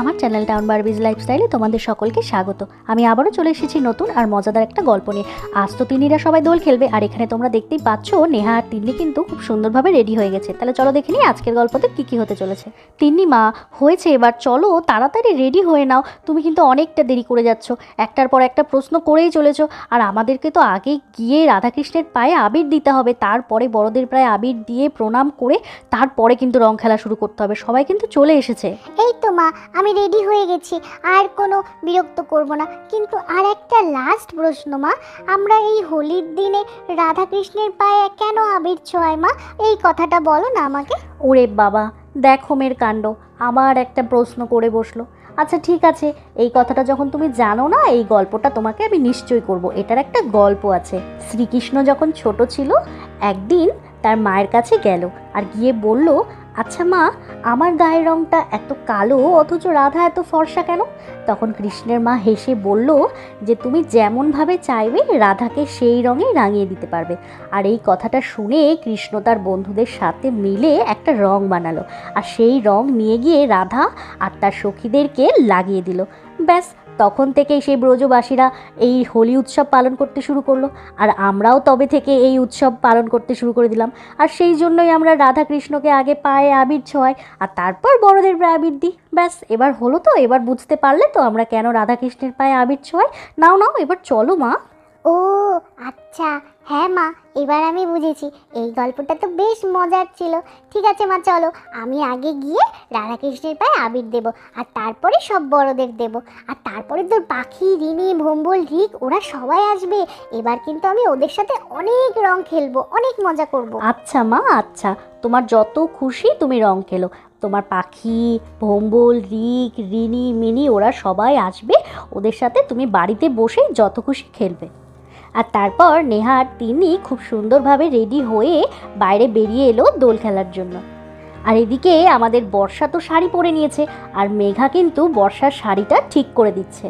আমার channel town Barbies লাইফস্টাইলে তোমাদের সকলকে স্বাগত। আমি আবারও চলে এসেছি নতুন আর মজাদার একটা গল্প নিয়ে। আজ তো তিনিরা সবাই দোল খেলবে, আর এখানে তোমরা দেখতেই পাচ্ছ, নেহা আর তিন্নি কিন্তু খুব সুন্দরভাবে রেডি হয়ে গেছে। তাহলে চলো দেখে নিই আজকের গল্পতে কী কী হতে চলেছে। তিন্নি মা, হয়েছে এবার, চলো তাড়াতাড়ি রেডি হয়ে নাও। তুমি কিন্তু অনেকটা দেরি করে যাচ্ছ। একটার পর একটা প্রশ্ন করেই চলেছো। আর আমাদেরকে তো আগে গিয়ে রাধাকৃষ্ণের পায়ে আবির দিতে হবে। তারপরে বড়দের প্রায় আবির দিয়ে প্রণাম করে তারপরে কিন্তু রং খেলা শুরু করতে হবে। সবাই কিন্তু চলে এসেছে। এই তো মা আমি রেডি হয়ে গেছি। আর কোনো বিরক্ত করব না। কিন্তু আর একটা লাস্ট প্রশ্ন, মা। আমরা এই হোলির দিনে রাধা কৃষ্ণের পায়ে কেন আবির ছোঁয়াই, মা? এই কথাটা বলো না আমাকে। ওরে বাবা, দেখো মেয়ের কাণ্ড। আবার একটা প্রশ্ন করে বসল। আচ্ছা ঠিক আছে। এই কথাটা যখন তুমি জানো না, এই গল্পটা তোমাকে আমি নিশ্চয়ই করব। এটার একটা গল্প আছে। শ্রীকৃষ্ণ যখন ছোট ছিল, একদিন তার মায়ের কাছে গেল আর গিয়ে বলল আচ্ছা মা, আমার গায়ের রংটা এত কালো, অথচ রাধা এত ফর্সা কেন? তখন কৃষ্ণের মা হেসে বলল যে তুমি যেমনভাবে চাইবে, রাধাকে সেই রঙে রাঙিয়ে দিতে পারবে। আর এই কথাটা শুনে কৃষ্ণ তার বন্ধুদের সাথে মিলে একটা রং বানালো। আর সেই রং নিয়ে গিয়ে রাধা আর তার সখীদেরকে লাগিয়ে দিল। ব্যাস তখন থেকেই সেই ব্রজবাসীরা এই হোলি উৎসব পালন করতে শুরু করল। আর আমরাও তবে থেকে এই উৎসব পালন করতে শুরু করে দিলাম। আর সেই জন্যই আমরা রাধাকৃষ্ণকে আগে পায়ে আবির ছোঁয়াই, আর তারপর বড়দের আবির দিই। ব্যাস, এবার হলো তো, এবার বুঝতে পারলে তো আমরা কেন রাধাকৃষ্ণের পায়ে আবির ছোঁয়াই। নাও নাও, এবার চলো মা। ও আচ্ছা হ্যাঁ মা, এবার আমি বুঝেছি। এই গল্পটা তো বেশ মজার ছিল। ঠিক আছে মা, চলো। আমি আগে গিয়ে রাধাকৃষ্ণের পায়ে আবির দেব, আর তারপরে সব বড়দের দেব। আর তারপরে তোর পাখি রিনি ভম্বল, ঢিক, ওরা সবাই আসবে। এবার কিন্তু আমি ওদের সাথে অনেক রং খেলব, অনেক মজা করব। আচ্ছা মা আচ্ছা। তোমার যত খুশি তুমি রং খেলো। তোমার পাখি, ভম্বল রিক রিনি মিনি, ওরা সবাই আসবে। ওদের সাথে তুমি বাড়িতে বসে যত খুশি খেলবে। আর তারপর নেহা আর তিনি খুব সুন্দরভাবে রেডি হয়ে বাইরে বেরিয়ে এলো দোল খেলার জন্য। আর এদিকে আমাদের বর্ষা তো শাড়ি পরে নিয়েছে, আর মেঘা কিন্তু বর্ষার শাড়িটা ঠিক করে দিচ্ছে।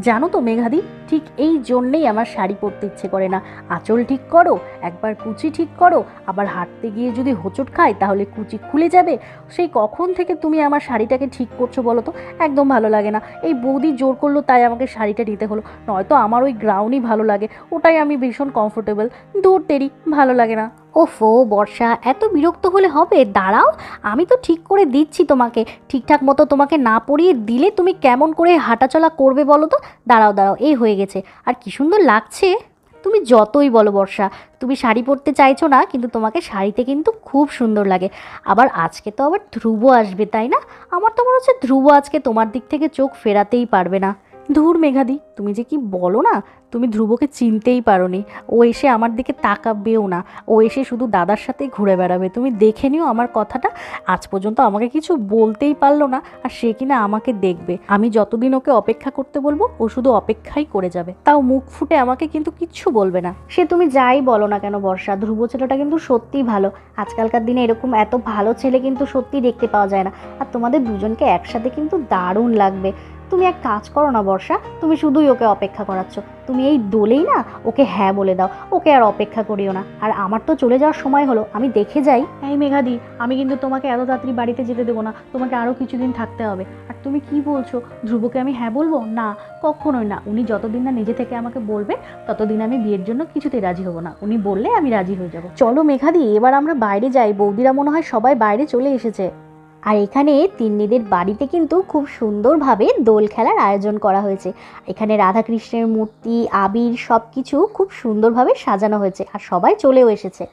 জানো তো মেঘাদি, ঠিক এই জন্যেই আমার শাড়ি পরতে ইচ্ছে করে না। আঁচল ঠিক করো, একবার কুচি ঠিক করো, আবার হাঁটতে গিয়ে যদি হোঁচট খাই, তাহলে কুচি খুলে যাবে। সেই কখন থেকে তুমি আমার শাড়িটাকে ঠিক করছ বলো তো? একদম ভালো লাগে না। এই বৌদি জোর করল, তাই আমাকে শাড়িটা নিতে হলো। নয়তো আমার ওই গ্রাউন্ডই ভালো লাগে, ওটাই আমি ভীষণ কমফোর্টেবল দূর, তেরি, ভালো লাগে না। ওফো, বর্ষা, এত বিরক্ত হলে হবে? দাঁড়াও, আমি তো ঠিক করে দিচ্ছি তোমাকে। ঠিকঠাক মতো তোমাকে না পরিয়ে দিলে তুমি কেমন করে হাঁটাচলা করবে বলো তো? দাঁড়াও দাঁড়াও, এই হয়ে গেছে। আর কি সুন্দর লাগছে। তুমি যতই বলো, বর্ষা, তুমি শাড়ি পরতে চাইছো না, কিন্তু তোমাকে শাড়িতে কিন্তু খুব সুন্দর লাগে। আবার আজকে তো আবার ধ্রুব আসবে, তাই না? আমার তো মনে হচ্ছে ধ্রুব আজকে তোমার দিক থেকে চোখ ফেরাতেই পারবে না। ধুর মেঘাদি, তুমি যে কি বলো না? তুমি ধ্রুবকে চিনতেই পারো নি ও এসে আমার দিকে তাকাবেও না। ও এসে শুধু দাদার সাথেই ঘুরে বেড়াবে। তুমি দেখে নিও আমার কথাটা। আজ পর্যন্ত আমাকে কিছু বলতেই পারল না, আর সে কিনা আমাকে দেখবে। আমি যতদিন ওকে অপেক্ষা করতে বলব, ও শুধু অপেক্ষাই করে যাবে। তাও মুখ ফুটে আমাকে কিন্তু কিচ্ছু বলবে না। সে তুমি যাই বলো না কেন বর্ষা, ধ্রুব ছেলেটা কিন্তু সত্যিই ভালো। আজকালকার দিনে এরকম এত ভালো ছেলে কিন্তু সত্যি দেখতে পাওয়া যায় না। আর তোমাদের দুজনকে একসাথে কিন্তু দারুণ লাগবে। তুমি এক কাজ করো না, বর্ষা। তুমি শুধুই ওকে অপেক্ষা করাচ্ছ। তুমি এই দোলেই না ওকে হ্যাঁ বলে দাও। ওকে আর অপেক্ষা করিও না। আর আমার তো চলে যাওয়ার সময় হলো। আমি দেখে যাই। এই মেঘাদি, আমি কিন্তু তোমাকে এত তাড়াতাড়ি বাড়িতে যেতে দেবো না। তোমাকে আরও কিছুদিন থাকতে হবে। আর তুমি কি বলছো? ধ্রুবকে আমি হ্যাঁ বলব? না, কখনোই না। উনি যতদিন না নিজে থেকে আমাকে বলবে, ততদিন আমি বিয়ের জন্য কিছুতেই রাজি হব না। উনি বললে আমি রাজি হয়ে যাব। চলো মেঘাদি, এবার আমরা বাইরে যাই। বৌদিরা মনে হয় সবাই বাইরে চলে এসেছে। আর এখানে তিন্নিদের বাড়িতে কিন্তু খুব সুন্দরভাবে দোল খেলার আয়োজন করা হয়েছে। এখানে রাধাকৃষ্ণের মূর্তি, আবির সব কিছু খুব সুন্দরভাবে সাজানো হয়েছে আর সবাই চলেও এসেছে।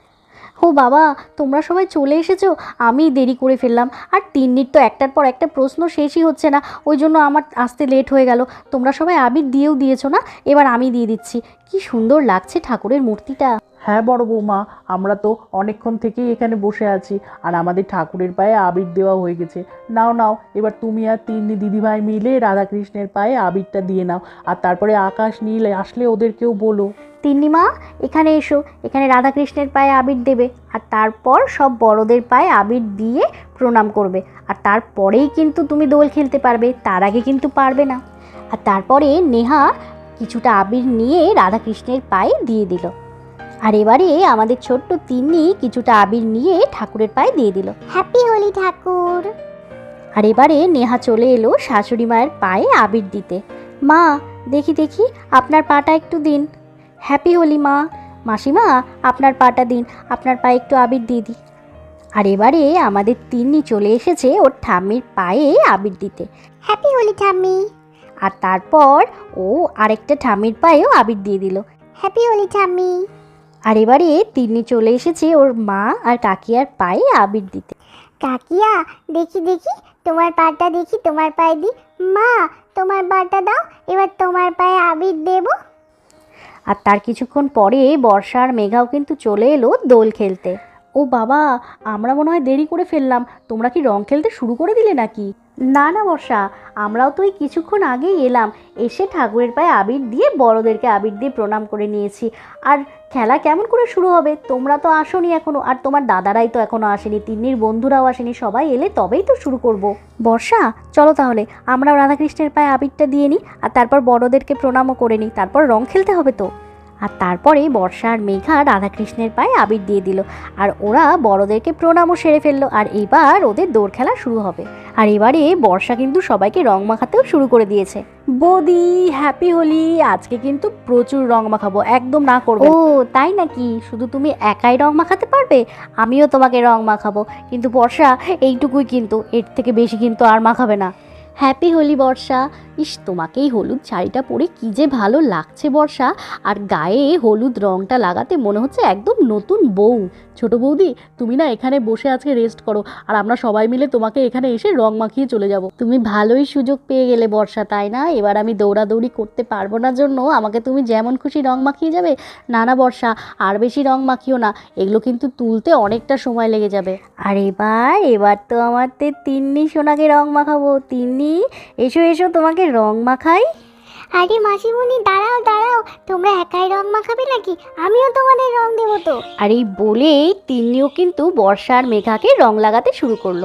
ও বাবা, তোমরা সবাই চলে এসেছ? আমি দেরি করে ফেললাম। আর তিন্নির তো একটার পর একটা প্রশ্ন শেষই হচ্ছে না। ওই জন্য আমার আসতে লেট হয়ে গেল। তোমরা সবাই আবির দিয়েও দিয়েছ না? এবার আমি দিয়ে দিচ্ছি। কি সুন্দর লাগছে ঠাকুরের মূর্তিটা। হ্যাঁ বড় বৌমা, আমরা তো অনেকক্ষণ থেকেই এখানে বসে আছি আর আমাদের ঠাকুরের পায়ে আবির দেওয়া হয়ে গেছে। নাও নাও, এবার তুমি আর তিন্নি দিদিভাই মিলে রাধাকৃষ্ণের পায়ে আবিরটা দিয়ে নাও আর তারপরে আকাশ নীল আসলে ওদেরকেও বলো। তিন্নিমা, এখানে এসো, এখানে রাধাকৃষ্ণের পায়ে আবির দেবে আর তারপর সব বড়দের পায়ে আবির দিয়ে প্রণাম করবে আর তারপরেই কিন্তু তুমি দোল খেলতে পারবে, তার আগে কিন্তু পারবে না। আর তারপরে নেহা কিছুটা আবির নিয়ে রাধাকৃষ্ণের পায়ে দিয়ে দিল। আর এবারে আমাদের ছোট্ট তিন্নি কিছুটা আবির নিয়ে ঠাকুরের পায়ে দিয়ে দিল। হ্যাপি হোলি ঠাকুর। আর এবারে নেহা চলে এলো শাশুড়ি মায়ের পায়ে আবির দিতে। মা দেখি দেখি আপনার পাটা একটু দিন। হ্যাপি হোলি মা। মাসিমা আপনার পাটা দিন আপনার পায়ে একটু আবির দিয়ে দিই। আর এবারে আমাদের তিন্নি চলে এসেছে ওর ঠাম্মির পায়ে আবির দিতে। হ্যাপি হোলি ঠাম্মি। আর তারপর ও আরেকটা ঠাম্মির পায়েও আবির দিয়ে দিল। হ্যাপি হোলি ঠাম্মি। আর এবারে তিন্নি চলে এসেছে ওর মা আর কাকিয়ার পায়ে আবির দিতে। কাকিয়া দেখি দেখি তোমার পাটা দেখি তোমার পায়ে দি। মা তোমার পাটা দাও এবার তোমার পায়ে আবির দেব। আর তার কিছুক্ষণ পরে বর্ষার মেঘাও কিন্তু চলে এলো দোল খেলতে। ও বাবা, আমরা মনে হয় দেরি করে ফেললাম। তোমরা কি রং খেলতে শুরু করে দিলে নাকি? না না বর্ষা, আমরাও তো এই কিছুক্ষণ আগেই এলাম। এসে ঠাকুরের পায়ে আবির দিয়ে বড়দেরকে আবির দিয়ে প্রণাম করে নিয়েছি। আর খেলা কেমন করে শুরু হবে? তোমরা তো আসোনি এখনও, আর তোমার দাদারাই তো এখনও আসেনি, তিন্নির বন্ধুরাও আসেনি, সবাই এলে তবেই তো শুরু করব। বর্ষা, চলো তাহলে, আমরাও রাধাকৃষ্ণের পায়ে আবিরটা দিয়ে নিই, আর তারপর বড়দেরকে প্রণামও করে নিই, তারপর রং খেলতে হবে তো। আর তারপরে বর্ষা আর মেঘা রাধাকৃষ্ণের পায়ে আবির দিয়ে দিল। আর ওরা বড়দেরকে প্রণামও সেরে ফেলল। আর এবার ওদের দৌড় খেলা শুরু হবে। আর এবারে বর্ষা কিন্তু সবাইকে রং মাখাতেও শুরু করে দিয়েছে। বৌদি হ্যাপি হোলি। আজকে কিন্তু প্রচুর রং মাখাবো। একদম না করব। ও তাই নাকি? শুধু তুমি একাই রং মাখাতে পারবে? আমিও তোমাকে রং মাখাবো। কিন্তু বর্ষা এইটুকুই কিন্তু। এর থেকে বেশি কিন্তু আর মাখাবে না। হ্যাপি হোলি বর্ষা। ইস, তোমাকেই হলুদ শাড়িটা পরে কি যে ভালো লাগছে, বর্ষা। আর গায়ে হলুদ রংটা লাগাতে মনে হচ্ছে একদম নতুন বউ। ছোট বৌদি, তুমি না এখানে বসে আজকে রেস্ট করো, আর আমরা সবাই মিলে তোমাকে এখানে এসে রং মাখিয়ে চলে যাব। তুমি ভালোই সুযোগ পেয়ে গেলে বর্ষা, তাই না? এবার আমি দৌড়াদৌড়ি করতে পারব না জন্য, আমাকে তুমি যেমন খুশি রং মাখিয়ে যাবে, না না, বর্ষা, আর বেশি রং মাখিও না, এগুলো কিন্তু তুলতে অনেকটা সময় লেগে যাবে। আর এবার এবার তো আমার তে তিন্নি সোনাকে রং মাখাবো। তিন্নি, এসো এসো, তোমাকে রং মাখাই। আরে মাসিমণি, দাঁড়াও দাঁড়াও। তোমরা একাই রং মাখাবে নাকি? আমিও তোমাদের রং দেবো তো। আর এই বলেই তিন্নিও কিন্তু বর্ষার মেঘাকে রং লাগাতে শুরু করল।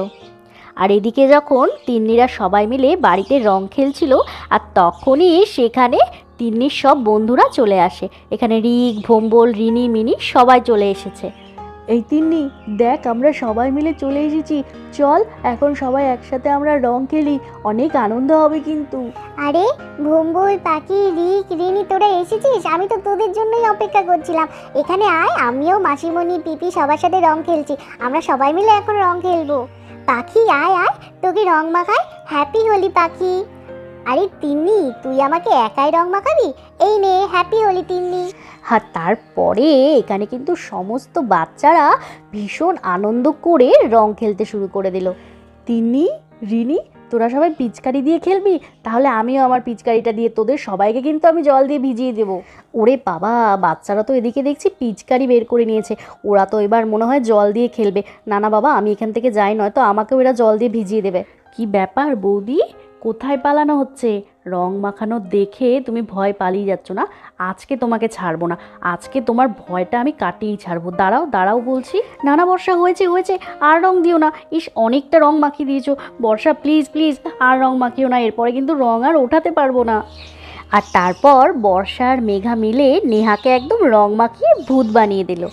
আর এদিকে যখন তিন্নিরা সবাই মিলে বাড়িতে রং খেলছিল, আর তখনই সেখানে তিন্নির সব বন্ধুরা চলে আসে। এখানে রিক, ভোম্বল, রিনি, মিনি সবাই চলে এসেছে। এই তিন্নি, দেখ আমরা সবাই মিলে চলে এসেছি। চল, এখন সবাই একসাথে আমরা রং খেলি। অনেক আনন্দ হবে কিন্তু। আরে ভুম্বুল পাখি, রিক, রিনি, তোরা এসেছিস? আমি তো তোদের জন্যই অপেক্ষা করছিলাম। এখানে আয়, আমিও মাসিমণি, পিপি সবার সাথে রং খেলছি। আমরা সবাই মিলে এখন রং খেলব। পাখি, আয় আয়, তোকে রং মাখায়। হ্যাপি হোলি, পাখি। আরে তিন্নি তুই আমাকে একাই রং মাখাবি? এই নে হ্যাপি হোলি তিন্নি। আর তারপরে এখানে কিন্তু সমস্ত বাচ্চারা ভীষণ আনন্দ করে রং খেলতে শুরু করে দিল। তিন্নি রিনি তোরা সবাই পিচকারি দিয়ে খেলবি? তাহলে আমিও আমার পিচকারিটা দিয়ে তোদের সবাইকে কিন্তু আমি জল দিয়ে ভিজিয়ে দেবো। ওরে বাবা বাচ্চারা তো এদিকে দেখছি পিচকারি বের করে নিয়েছে। ওরা তো এবার মনে হয় জল দিয়ে খেলবে। না না বাবা আমি এখান থেকে যাই নয়তো আমাকেও এরা জল দিয়ে ভিজিয়ে দেবে। কি ব্যাপার বৌদি? কোথায় পালানো হচ্ছে? রং মাখানো দেখে তুমি ভয় পালিয়ে যাচ্ছ না? আজকে তোমাকে ছাড়বো না। আজকে তোমার ভয়টা আমি কাটিয়েই ছাড়বো। দাঁড়াও দাঁড়াও বলছি। না না বর্ষা, হয়েছে হয়েছে। আর রং দিও না। ইস, অনেকটা রং মাখিয়ে দিয়েছ। বর্ষা প্লিজ প্লিজ আর রং মাখিও না। এরপরে কিন্তু রং আর ওঠাতে পারব না। আর তারপর বর্ষার মেঘা মিলে নেহাকে একদম রং মাখিয়ে ভূত বানিয়ে দিল।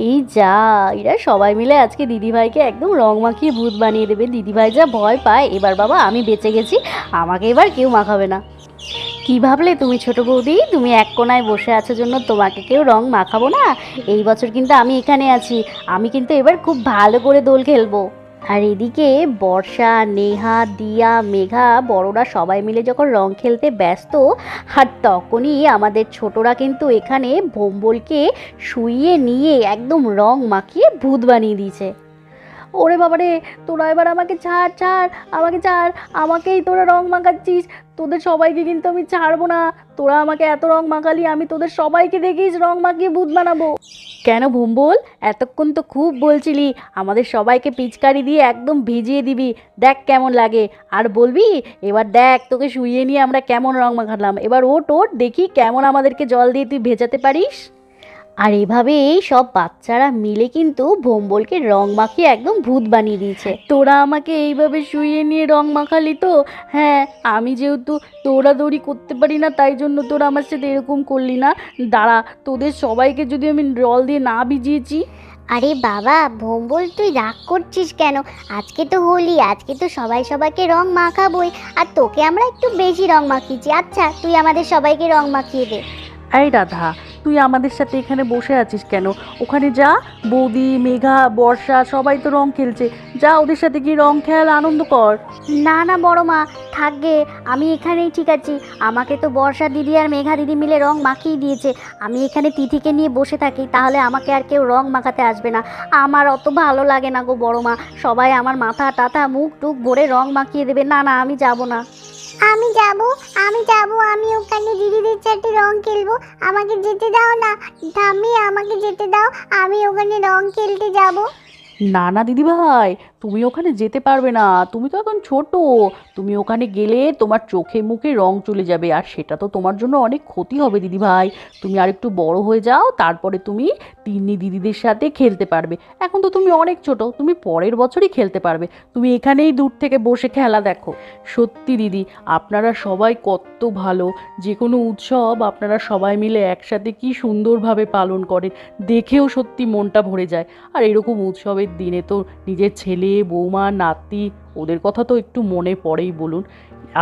এই যা, এরা সবাই মিলে আজকে দিদিভাইকে একদম রং মাখিয়ে ভূত বানিয়ে দেবে। দিদিভাই যা ভয় পায়, এবার বাবা আমি বেঁচে গেছি, আমাকে এবার কেউ মাখাবে না। কি ভাবলে তুমি ছোট বৌদি? তুমি এক কোনায় বসে আছো জন্য তোমাকে কেউ রং মাখাবো না? এই বছর কিন্তু আমি এখানে আছি, আমি কিন্তু এবার খুব ভালো করে দোল খেলব। আর এদিকে বর্ষা, নেহা, দিয়া, মেঘা বড়রা সবাই মিলে যখন রং খেলতে ব্যস্ত, আর তখনই আমাদের ছোটরা কিন্তু এখানে ভোম্বলকে শুইয়ে নিয়ে একদম রং মাখিয়ে ভূত বানিয়ে দিয়েছে। ওরে বাবারে, তোরা এবার আমাকে ছাড় ছাড়, আমাকে ছাড়, আমাকেই তোরা রং মাখাচ্ছিস। তোদের সবাইকে কিন্তু আমি ছাড়বো না। তোরা আমাকে এত রং মাখালি, আমি তোদের সবাইকে দেখিস রং মাখিয়ে ভূত বানাবো। কেন ভুম্বল? এতক্ষণ তো খুব বলছিলি, আমাদের সবাইকে পিচকারি দিয়ে একদম ভিজিয়ে দিবি। দেখ কেমন লাগে। আর বলবি, এবার দেখ তোকে শুইয়ে নিয়ে আমরা কেমন রং মাখালাম। এবার ওট ওট দেখি কেমন আমাদেরকে জল দিয়ে তুই ভেজাতে পারিস। আর এভাবেই সব বাচ্চারা মিলে কিন্তু ভোম্বলকে রং মাখিয়ে একদম ভূত বানিয়ে দিয়েছে। তোরা আমাকে এইভাবে শুইয়ে নিয়ে রং মাখালি তো? হ্যাঁ আমি যেহেতু দৌড়াদৌড়ি করতে পারি না তাই জন্য তোরা আমার সাথে এরকম করলি না। দাঁড়া তোদের সবাইকে যদি আমি জল দিয়ে না ভিজিয়েছি। আরে বাবা ভোম্বল তুই রাগ করছিস কেন? আজকে তো হোলি আজকে তো সবাই সবাইকে রং মাখাবই। আর তোকে আমরা একটু বেশি রং মাখিয়েছি। আচ্ছা তুই আমাদের সবাইকে রং মাখিয়ে দে। এই রাধা তুই আমাদের সাথে এখানে বসে আছিস কেন? ওখানে যা, বৌদি, মেঘা, বর্ষা, সবাই তো রং খেলছে। যা, ওদের সাথে গিয়ে রং খেল আনন্দ কর। না না, বড় মা থাকবে আমি এখানেই ঠিক আছি। আমাকে তো বর্ষা দিদি আর মেঘা দিদি মিলে রং মাখিয়ে দিয়েছে। আমি এখানে তিথিকে নিয়ে বসে থাকি, তাহলে আমাকে আর কেউ রং মাখাতে আসবে না। আমার অত ভালো লাগে না গো, বড় মা। সবাই আমার মাথা, টাথা, মুখ টুক ভরে রং মাখিয়ে দেবে। না না, আমি যাব না। আমি যাব আমি যাব, আমি ওখানে দিদিদের সাথে রং খেলব। আমাকে যেতে দাও না আমি আমাকে যেতে দাও, আমি ওখানে রং খেলতে যাব। না না দিদি ভাই তুমি ওখানে যেতে পারবে না, তুমি তো এখন ছোট। তুমি ওখানে গেলে তোমার চোখে মুখে রং চলে যাবে, আর সেটা তো তোমার জন্য অনেক ক্ষতি হবে দিদি ভাই তুমি আর একটু বড় হয়ে যাও, তারপরে তুমি তিন্নি দিদিদের সাথে খেলতে পারবে। এখন তো তুমি অনেক ছোট, তুমি পরের বছরই খেলতে পারবে। তুমি এখানেই দূর থেকে বসে খেলা দেখো। সত্যি দিদি, আপনারা সবাই কত ভালো। যে কোনো উৎসব আপনারা সবাই মিলে একসাথে কি সুন্দরভাবে পালন করেন। দেখেও সত্যি মনটা ভরে যায়। আর এরকম উৎসবের দিনে তো নিজের ছেলে বৌমা নাতি ওদের কথা তো একটু মনে পড়েই বলুন।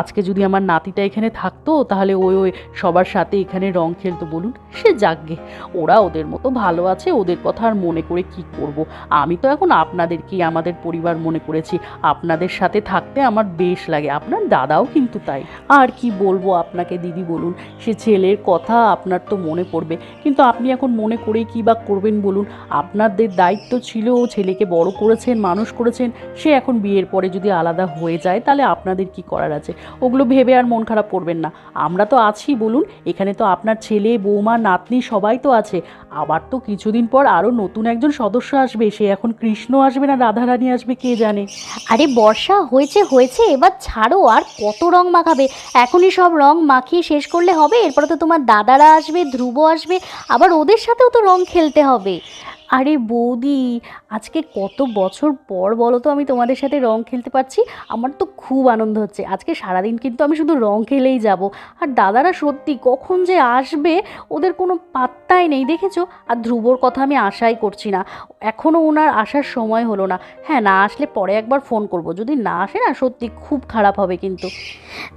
আজকে যদি আমার নাতিটা এখানে থাকতো, তাহলে ওই ওই সবার সাথে এখানে রং খেলতো বলুন, সে যাকগে। ওরা ওদের মতো ভালো আছে, ওদের কথা আর মনে করে কি করব। আমি তো এখন আপনাদেরকেই, আমাদের পরিবার মনে করেছি। আপনাদের সাথে থাকতে আমার বেশ লাগে, আপনার দাদাও কিন্তু তাই। আর কি বলব আপনাকে দিদি বলুন, সে ছেলের কথা আপনার তো মনে পড়বে, কিন্তু আপনি এখন মনে করেই কী বা করবেন বলুন? আপনাদের দায়িত্ব ছিল ছেলেকে বড় করেছেন, মানুষ করেছেন, সে এখন বিয়ের পরে যদি আলাদা হয়ে যায়, তাহলে আপনাদের কি করার আছে? ওগুলো ভেবে আর মন খারাপ করবেন না। আমরা তো আছি, বলুন। এখানে তো আপনার ছেলে, বৌমা, নাতনি সবাই তো আছে। আবার তো কিছুদিন পর আরও নতুন একজন সদস্য আসবে। সে এখন কৃষ্ণ আসবে না, রাধারানী আসবে, কে জানে? আরে, বর্ষা, হয়েছে হয়েছে। এবার ছাড়ো, আর কত রং মাখাবে? এখনই সব রং মাখিয়ে শেষ করলে হবে। এরপরে তো তোমার দাদারা আসবে, ধ্রুব আসবে। আবার ওদের সাথেও তো রং খেলতে হবে। আরে বৌদি, আজকে কত বছর পর বলো তো আমি তোমাদের সাথে রং খেলতে পারছি? আমার তো খুব আনন্দ হচ্ছে। আজকে সারাদিন কিন্তু আমি শুধু রং খেলেই যাব। আর দাদারা সত্যি কখন যে আসবে, ওদের কোনো পাত্তাই নেই, দেখেছ? আর ধ্রুবর কথা আমি আশাই করছি না। এখনও ওনার আসার সময় হলো না। হ্যাঁ না আসলে পরে একবার ফোন করব। যদি না আসে না, সত্যি খুব খারাপ হবে কিন্তু।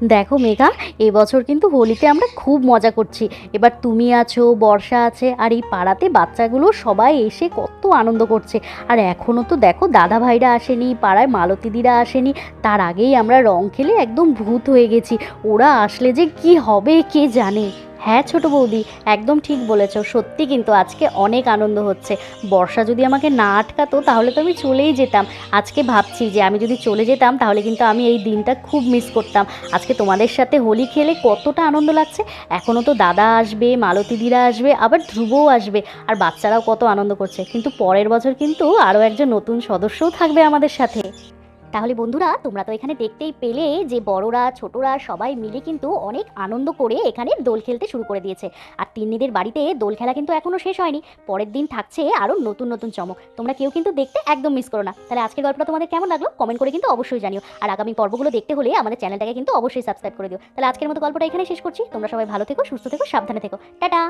দেখো মেঘা, এবছর কিন্তু হোলিতে আমরা খুব মজা করছি। এবার তুমি আছো, বর্ষা আছে, আর এই পাড়াতে বাচ্চাগুলো সবাই এসে কত আনন্দ করছে। আর এখনও তো দেখো দাদা ভাইরা আসেনি, পাড়ায় মালতিদিরা আসেনি, তার আগেই আমরা রং খেলে একদম ভূত হয়ে গেছি। ওরা আসলে যে কি হবে কে জানে? হ্যাঁ ছোট বৌদি, একদম ঠিক বলেছ। সত্যি কিন্তু আজকে অনেক আনন্দ হচ্ছে। বর্ষা যদি আমাকে না আটকাতো, তাহলে তো আমি চলেই যেতাম। আজকে ভাবছি যে আমি যদি চলে যেতাম, তাহলে কিন্তু আমি এই দিনটা খুব মিস করতাম। আজকে তোমাদের সাথে হোলি খেলে কতটা আনন্দ লাগছে। এখনও তো দাদা আসবে মালতীদিরা আসবে, আবার ধ্রুবও আসবে, আর বাচ্চারাও কত আনন্দ করছে। কিন্তু পরের বছর কিন্তু আরও একজন নতুন সদস্যও থাকবে আমাদের সাথে। তাহলে বন্ধুরা, তোমরা তো এখানে দেখতেই পেলে যে বড়রা, ছোটরা সবাই মিলে কিন্তু অনেক আনন্দ করে এখানে দোল খেলতে শুরু করে দিয়েছে। আর তিন্নিদের বাড়িতে দোল খেলা কিন্তু এখনও শেষ হয়নি। পরের দিন থাকছে আরও নতুন নতুন চমক। তোমরা কেউ কিন্তু দেখতে একদম মিস করো না। তাহলে আজকের গল্পটা তোমাদের কেমন লাগল? কমেন্ট করে কিন্তু অবশ্যই জানিও। আর আগামী পর্বগুলো দেখতে হলে আমাদের চ্যানেলটাকে কিন্তু অবশ্যই সাবস্ক্রাইব করে দিও। তাহলে আজকের মতো গল্পটা এখানে শেষ করছি। তোমরা সবাই ভালো থেকো, সুস্থ থেকো, সাবধানে থেকো। টাটা!